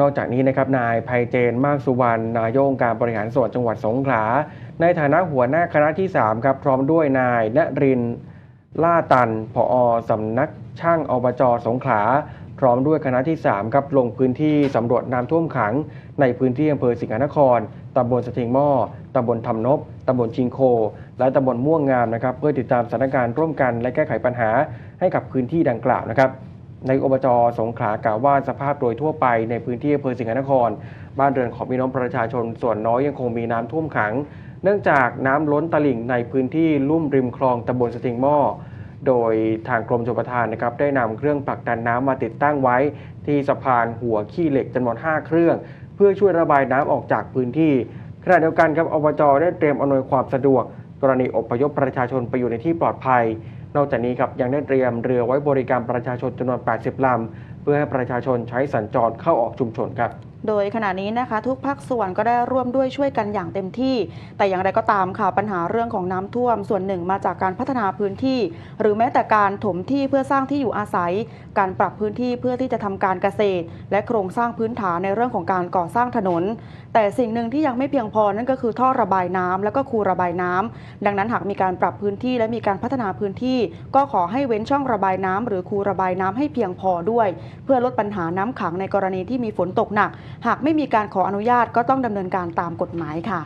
นอกจากนี้นะครับนายไพเจนมากสุวรรณนายกองการบริหารส่วนจังหวัดสงขลา ในฐานะหัวหน้าคณะที่3ครับพร้อมด้วยนายณรินล่าตันผอสำนักช่างอบจสงขลา พร้อมด้วยคณะที่3ครับลงพื้นที่สำรวจน้ำท่วมขัง ในพื้นที่อำเภอสิงห์นครตำบลสถิงหม้อตำบลทำนบตำบลชิงโค และตำบลม่วงงามนะครับ เพื่อติดตามสถานการณ์ร่วมกันและแก้ไขปัญหาให้กับพื้นที่ดังกล่าวนะครับ ในอบจสงขลากล่าวว่าสภาพโดยทั่วไปในพื้นที่อำเภอสิงหนคร บ้านเรือนของพี่น้องประชาชนส่วนน้อยยังคงมีน้ำท่วมขัง เนื่องจากน้ำล้นตลิ่งในพื้นที่ลุ่มริมคลองตำบลสติงหม้อโดยทางกรมชลประทานนะครับได้นำเครื่องผลักดันน้ำมาติดตั้งไว้ ที่สะพานหัวขี้เหล็กจำนวน 5 เครื่อง เพื่อช่วยระบายน้ำออกจากพื้นที่ขณะเดียวกันครับอบจได้เตรียมอำนวยความสะดวก กรณีอพยพประชาชนไปอยู่ในที่ปลอดภัย นอกจากนี้ครับยังได้เตรียมเรือไว้บริการประชาชนจำนวน 80 ลำ เพื่อให้ประชาชนใช้สัญจรเข้าออกชุมชนครับโดยขณะนี้นะคะทุกภาคส่วนก็ได้ร่วมด้วยช่วยกันอย่างเต็มที่ แต่อย่างไรก็ตามค่ะปัญหาเรื่องของน้ำท่วม ส่วนหนึ่งมาจากการพัฒนาพื้นที่ หรือแม้แต่การถมที่เพื่อสร้างที่อยู่อาศัย การปรับพื้นที่เพื่อที่จะทำการเกษตร และโครงสร้างพื้นฐานในเรื่องของการก่อสร้างถนน แต่สิ่งหนึ่งที่ยังไม่เพียงพอนั่นก็คือท่อระบายน้ำและก็คูระบายน้ำดังนั้นหากมีการปรับพื้นที่และมีการพัฒนาพื้นที่ ก็ขอให้เว้นช่องระบายน้ำหรือคูระบายน้ำให้เพียงพอด้วยเพื่อลดปัญหาน้ำขังในกรณีที่มีฝนตกหนัก หากไม่มีการขออนุญาตก็ต้องดำเนินการตามกฎหมายค่ะ